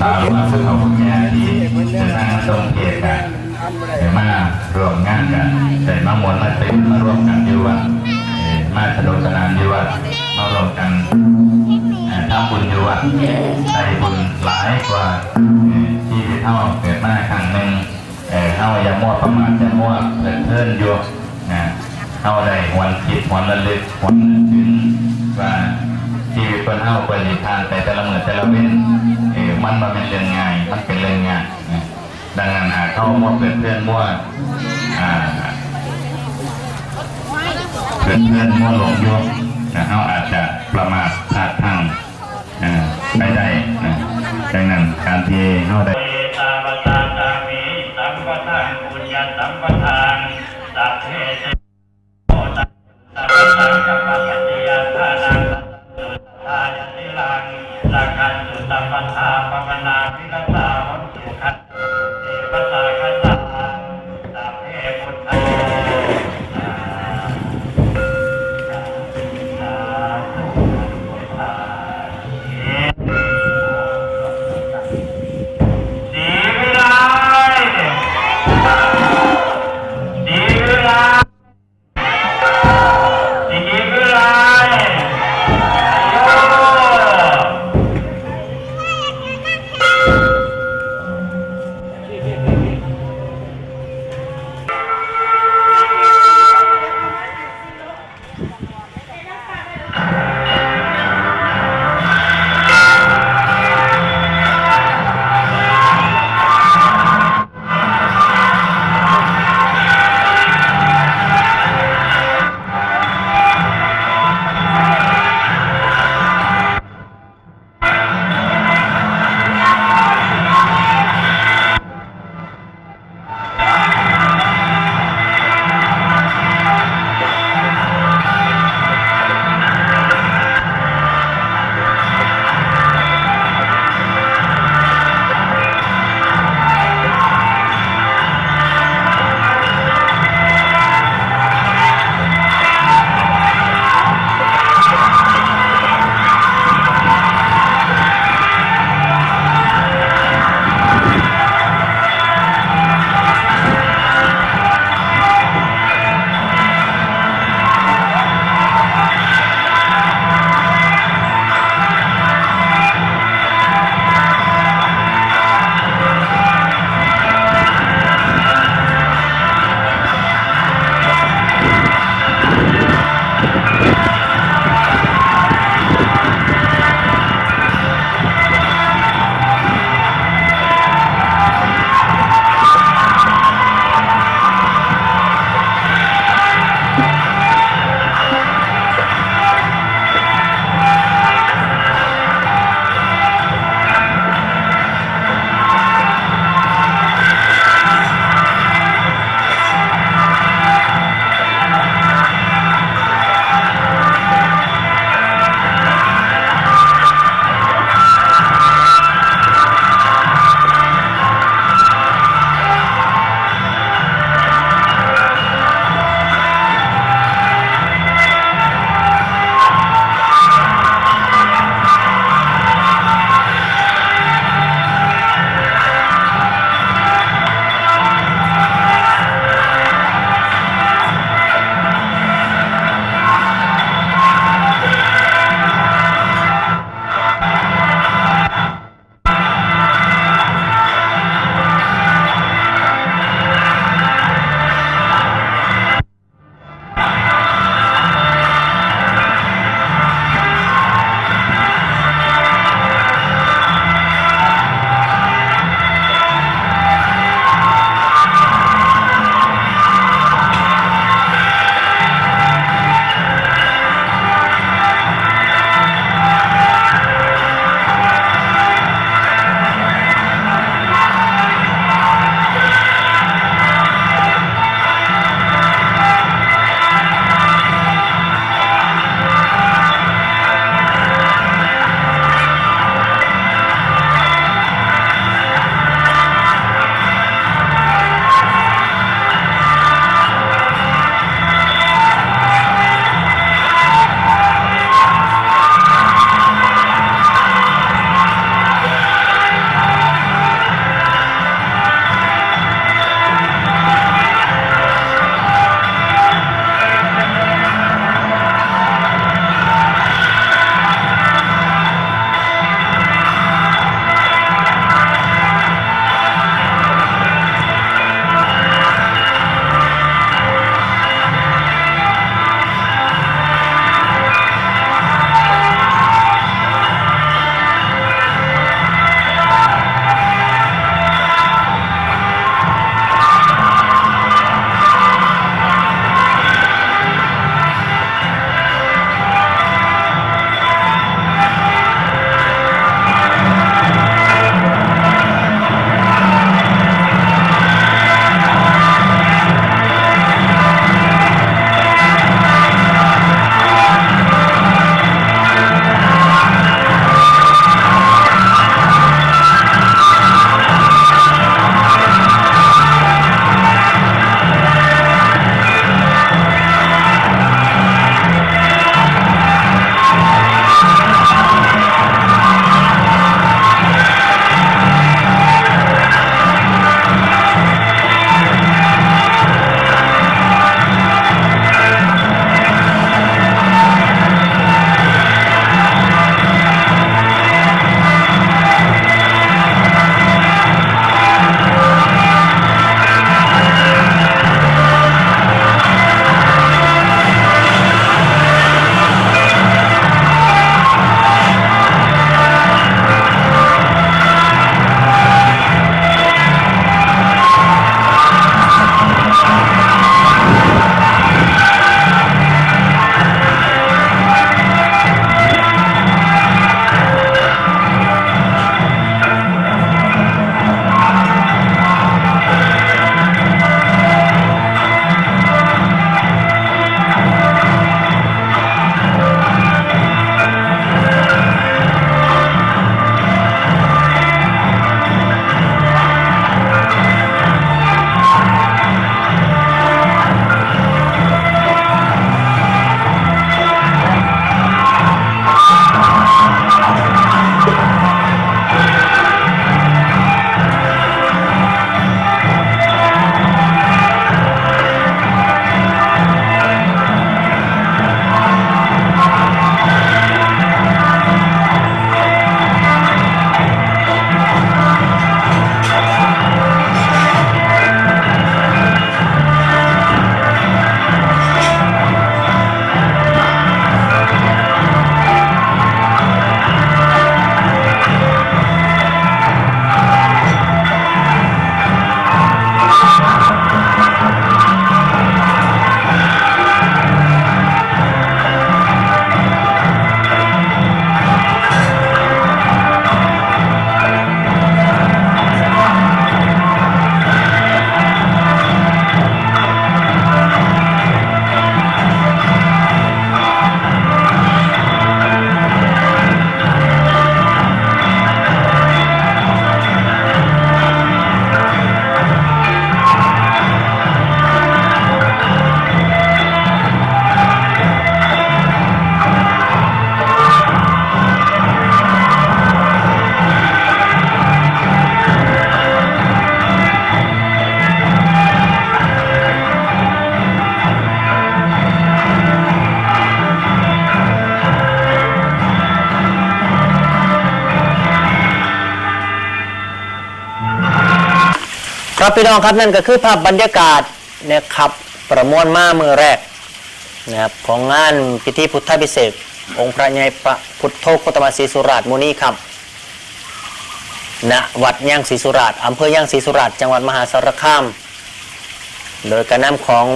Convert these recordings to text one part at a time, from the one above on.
สาวหรือว่าผู้เฒ่าผู้แก่ที่จะนั่งตรงเกียรกันได้มารวมงานกันได้มามวลมาติดมาร่วมกันอยู่วัดเอ่อมาสนุกสนานอยู่วัดมารวมกันทำบุญอยู่วัดได้บุญหลายกว่าเอ่ที่เท่าเกิดมาครั้งหนึ่งเท่าอย่ามั่วประมาทอย่ามั่วเพลิดเพลินอยู่นะเท่าได้วันคิดวันระลึกวันนึกถึงว่า ชีวิตคนเฮาคนที่ทานไปแต่ละมื้อแต่ละเว้นเออมันบ่เป็นเรื่องง่ายมันเป็นเรื่องยากดังนั้นหากเข้ามั่วเพื่อนเพื่อนมั่วอ่าเพื่อนเพื่อนมั่วหลงยกนะเขาอาจจะประมาทพลาดพลั้งอ่าไปได้นะดังนั้นการที่เขาได้ ครับพี่น้องครับนั่นก็คือภาพบรรยากาศนะครับประมวลมามือแรกนะครับของงานพิธีพุทธพิเศษองค์พระใหญ่พระพุทโธโคตมศรีสุราชมุนีครับณวัดย่างศรีสุราชอำเภอย่างศรีสุราชจังหวัดมหาสารคาม โดยการนำของ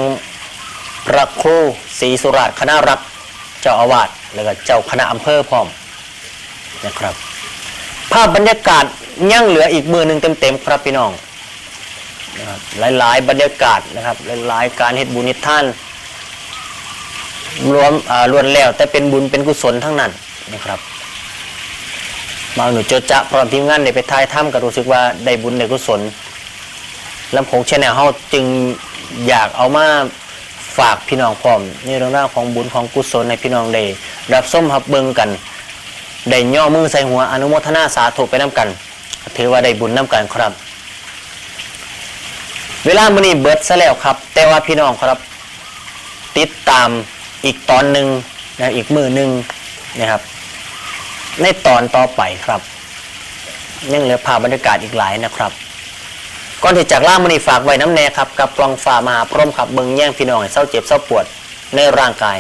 พระครูศรีสุราชคณะรักเจ้าอาวาสแล้วก็เจ้าคณะอำเภอพร้อมนะครับ ภาพบรรยากาศยังเหลืออีกมือหนึ่งเต็มๆครับพี่น้อง นะครับหลายๆ บรรยากาศนะครับหลายๆ การเฮ็ดบุญนิทาน รวมอ่ารวนแล้วแต่เป็นบุญเป็นกุศลทั้งนั้นนะครับมาหนูโจจะพร้อมทีมงานได้ไปทายถ้ำก็รู้สึกว่าได้บุญได้กุศลลำโพงแชนแนลเฮาจึงอยากเอามาฝากพี่น้องพร้อมในเรื่องราวของบุญของกุศลในพี่น้องได้รับส้มรับเบิงกันได้ย่อมือใส่หัวอนุโมทนาสาธุไปน้ำกัน ถือว่าได้บุญน้ำกันครับ เวลามื้อนี้เบิดซะแล้วครับ แต่ว่าพี่น้องครับ ติดตามอีกตอนหนึ่งนะอีกมือหนึ่งนะครับ ในตอนต่อไปครับยังเหลือภาพบรรยากาศอีกหลายนะครับก่อนที่จากล่ามื้อนี้ฝากไว้น้ำแน่ครับกับกลองฟ้ามหาพรหมครับเบิ่งแย่งพี่น้องให้เศร้าเจ็บเศร้าปวดในร่างกาย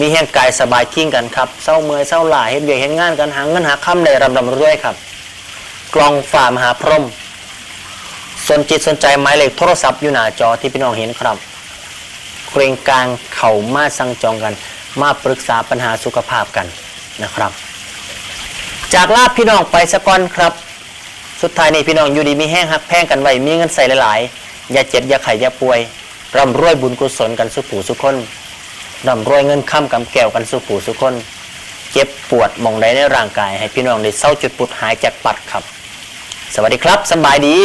มีแห่งกายสบายทิ้งกันครับเศร้าเมื่อยเศร้าหลายเฮ็ดเวียกเฮ็ดงานกันหางเงินหาค่ำได้รำรำรวยครับ กลองฟ้ามหาพรหม สนจิตสนใจหมายเลขโทรศัพท์อยู่หน้าจอที่พี่น้องเห็นครับเกรงกลางเข่ามาสั่งจองกัน มาปรึกษาปัญหาสุขภาพกันนะครับ จากลาพี่น้องไปสะก่อนครับ สุดท้ายนี่พี่น้องอยู่ดีมีแห้งหักแพงกันไว้มีเงินใส่หลายๆอย่าเจ็บอย่าไข้อย่าป่วยร่ำรวยบุญกุศลกันสุขูสุขคนร่ำรวยเงินค้ำกำแก้วกันสุขูสุขคนเจ็บปวดมองใดในร่างกาย ให้พี่น้องได้เศร้าจุดปุดหายจากปัดครับ สวัสดีครับสบายดี